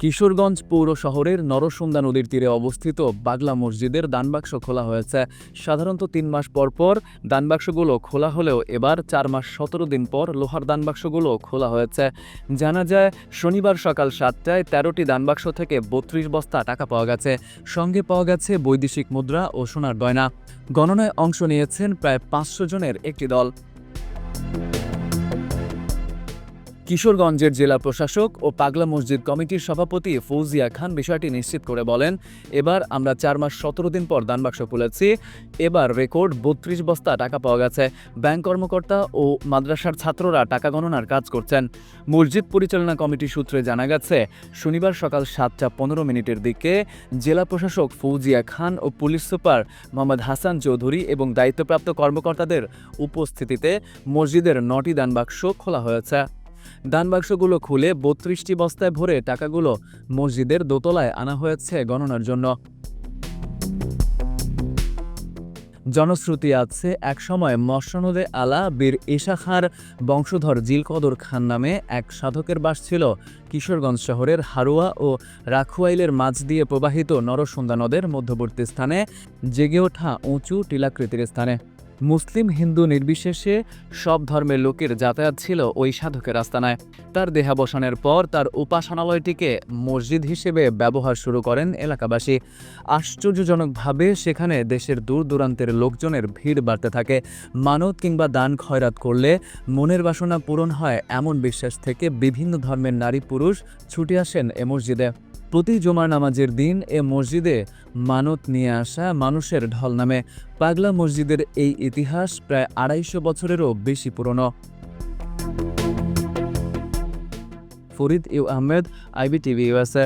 কিশোরগঞ্জ পৌর শহরের নরসুন্দা নদীর তীরে অবস্থিত বাগলা মসজিদের দানবাক্স খোলা হয়েছে। সাধারণত তিন মাস পর পর দানবাক্সগুলো খোলা হলেও এবার চার মাস সতেরো দিন পর লোহার দানবাক্সগুলো খোলা হয়েছে। জানা যায়, শনিবার সকাল সাতটায় তেরোটি দানবাক্স থেকে বত্রিশ বস্তা টাকা পাওয়া গেছে। সঙ্গে পাওয়া গেছে বৈদেশিক মুদ্রা ও সোনার গয়না। গণনায় অংশ নিয়েছেন প্রায় পাঁচশো জনের একটি দল। কিশোরগঞ্জের জেলা প্রশাসক ও পাগলা মসজিদ কমিটির সভাপতি ফৌজিয়া খান বিষয়টি নিশ্চিত করে বলেন, এবার আমরা চার মাস সতেরো দিন পর দানবাক্স খুলেছি, এবার রেকর্ড বত্রিশ বস্তা টাকা পাওয়া গেছে। ব্যাংক কর্মকর্তা ও মাদ্রাসার ছাত্ররা টাকা গণনার কাজ করছেন। মসজিদ পরিচালনা কমিটি সূত্রে জানা গেছে, শনিবার সকাল সাতটা পনেরো মিনিটের দিকে জেলা প্রশাসক ফৌজিয়া খান ও পুলিশ সুপার মোহাম্মদ হাসান চৌধুরী এবং দায়িত্বপ্রাপ্ত কর্মকর্তাদের উপস্থিতিতে মসজিদের নটি দানবাক্স খোলা হয়েছে। দানবাক্সগুলো খুলে বত্রিশটি বস্তায় ভরে টাকাগুলো মসজিদের দোতলায় আনা হয়েছে গণনার জন্য। জনশ্রুতি আছে একসময় মসনদে আলা বীর ঈশা খাঁর বংশধর জিলকদর খান নামে এক সাধকের বাস ছিল কিশোরগঞ্জ শহরের হারুয়া ও রাখুয়াইলের মাঝ দিয়ে প্রবাহিত নরসুন্দা নদের মধ্যবর্তী স্থানে জেগে ওঠা উঁচু টিলাকৃতির স্থানে। মুসলিম হিন্দু নির্বিশেষে সব ধর্মের লোকের যাতায়াত ছিল ওই সাধকের আস্তানায়। তার দেহাবসানের পর তার উপাসনালয়টিকে মসজিদ হিসেবে ব্যবহার শুরু করেন এলাকাবাসী। আশ্চর্যজনকভাবে সেখানে দেশের দূর দূরান্তের লোকজনের ভিড় বাড়তে থাকে। মানত কিংবা দান খয়রাত করলে মনের বাসনা পূরণ হয় এমন বিশ্বাস থেকে বিভিন্ন ধর্মের নারী পুরুষ ছুটে আসেন এ মসজিদে। প্রতি জমার নামাজের দিন এ মসজিদে মানত নিয়ে আসা মানুষের ঢল নামে। পাগলা মসজিদের এই ইতিহাস প্রায় আড়াইশো বছরেরও বেশি পুরনো। Farid U Ahmed IB TV USA